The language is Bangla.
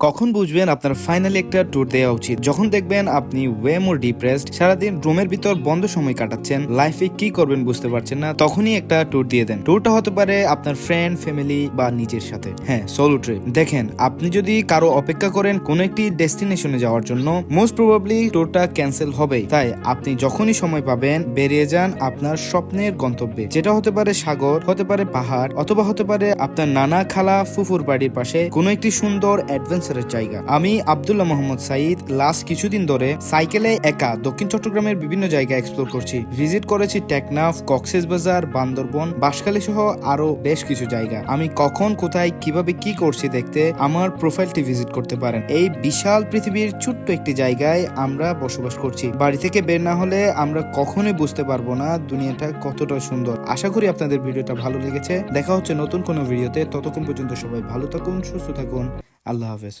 কখন বুঝবেন আপনার ফাইনালি একটা ট্যুর দেওয়া উচিত? যখন দেখবেন আপনি ওয়ে মোর ডিপ্রেসড সারাদিন রুমের ভিতর বন্ধ সময় কাটাচ্ছেন লাইফে কি করবেন বুঝতে পারছেন না, তখনই একটা ট্যুর দিয়ে দেন। ট্যুরটা হতে পারে আপনার ফ্রেন্ড ফ্যামিলি বা নিজের সাথে। হ্যাঁ সোলো ট্রিপ দেখেন, আপনি যদি কারও অপেক্ষা করেন কোনো একটি ডেস্টিনেশনে যাওয়ার জন্য মোস্ট প্রবাবলি ট্যুরটা ক্যান্সেল হবেই। তাই আপনি যখনই সময় পাবেন, বেরিয়ে যান আপনার স্বপ্নের গন্তব্যে। যেটা হতে পারে সাগর, হতে পারে পাহাড়, অথবা হতে পারে আপনার নানা খালা ফুফুর বাড়ির পাশে কোনো একটি সুন্দর অ্যাডভেঞ্চারের জায়গা। আমি আব্দুল্লাহ মোহাম্মদ সাইদ লাস্ট কিছুদিন ধরে সাইকেলে একা দক্ষিণ চট্টগ্রামের বিভিন্ন জায়গা এক্সপ্লোর করছি। ভিজিট করেছি টেকনাফ, কক্সেস বাজার, বান্দরবন, বাঁশখালী সহ আরও বেশ কিছু জায়গা। আমি কখন, কোথায়, কীভাবে, কি করছি দেখতে আমার প্রোফাইলটি ভিজিট করতে পারেন। এই বিশাল পৃথিবীর ছোট্ট একটি জায়গায় আমরা বসবাস করছি। বাড়ি থেকে বের না হলে আমরা কখনোই বুঝতে পারব না দুনিয়াটা কতটা সুন্দর। আশা করি আপনাদের ভিডিওটা ভালো লেগেছে। দেখা হচ্ছে নতুন কোনো ভিডিওতে। ততক্ষণ পর্যন্ত সবাই ভালো থাকুন, সুস্থ থাকুন। আল্লাহ হাফেজ।